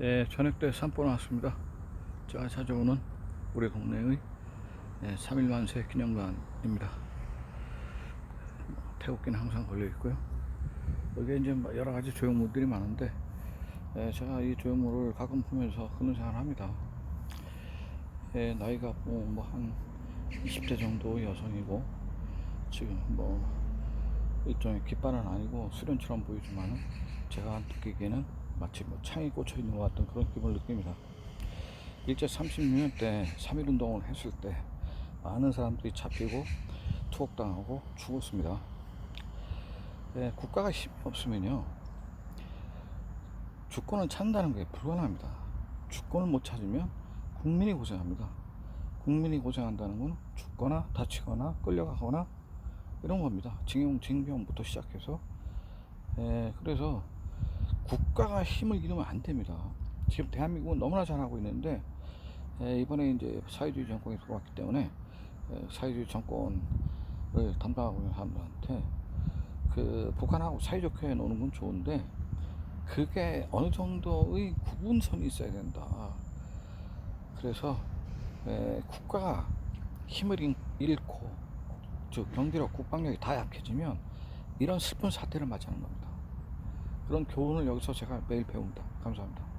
예, 저녁 때 산보 나왔습니다. 제가 찾아오는 우리 동네의 예, 3일 만세 기념관입니다. 태극기는 항상 걸려 있고요. 여기에 이제 뭐 여러 가지 조형물들이 많은데 예, 제가 이 조형물을 가끔 보면서 그런 생각을 합니다. 예, 나이가 뭐한 20대 정도 여성이고 지금 뭐 일종의 깃발은 아니고 수련처럼 보이지만은 제가 느끼기에는 마치 뭐 창이 꽂혀 있는 것 같은 그런 기분을 느낍니다. 일제 36년 때 3.1 운동을 했을 때 많은 사람들이 잡히고 투옥당하고 죽었습니다. 예, 국가가 힘이 없으면요 주권을 찾는다는 게 불가능합니다. 주권을 못 찾으면 국민이 고생합니다. 국민이 고생한다는 건 죽거나 다치거나 끌려가거나 이런 겁니다. 징용, 징병부터 시작해서 예, 그래서 국가가 힘을 잃으면 안 됩니다. 지금 대한민국은 너무나 잘하고 있는데 예, 이번에 이제 사회주의 정권이 들어왔기 때문에 예, 사회주의 정권을 담당하고 있는 사람들한테 그 북한하고 사이좋게 노는 건 좋은데 그게 어느 정도의 구분선이 있어야 된다. 그래서 에, 국가가 힘을 잃- 잃고 즉 경제력 국방력이 다 약해지면 이런 슬픈 사태를 맞이하는 겁니다. 그런 교훈을 여기서 제가 매일 배웁니다. 감사합니다.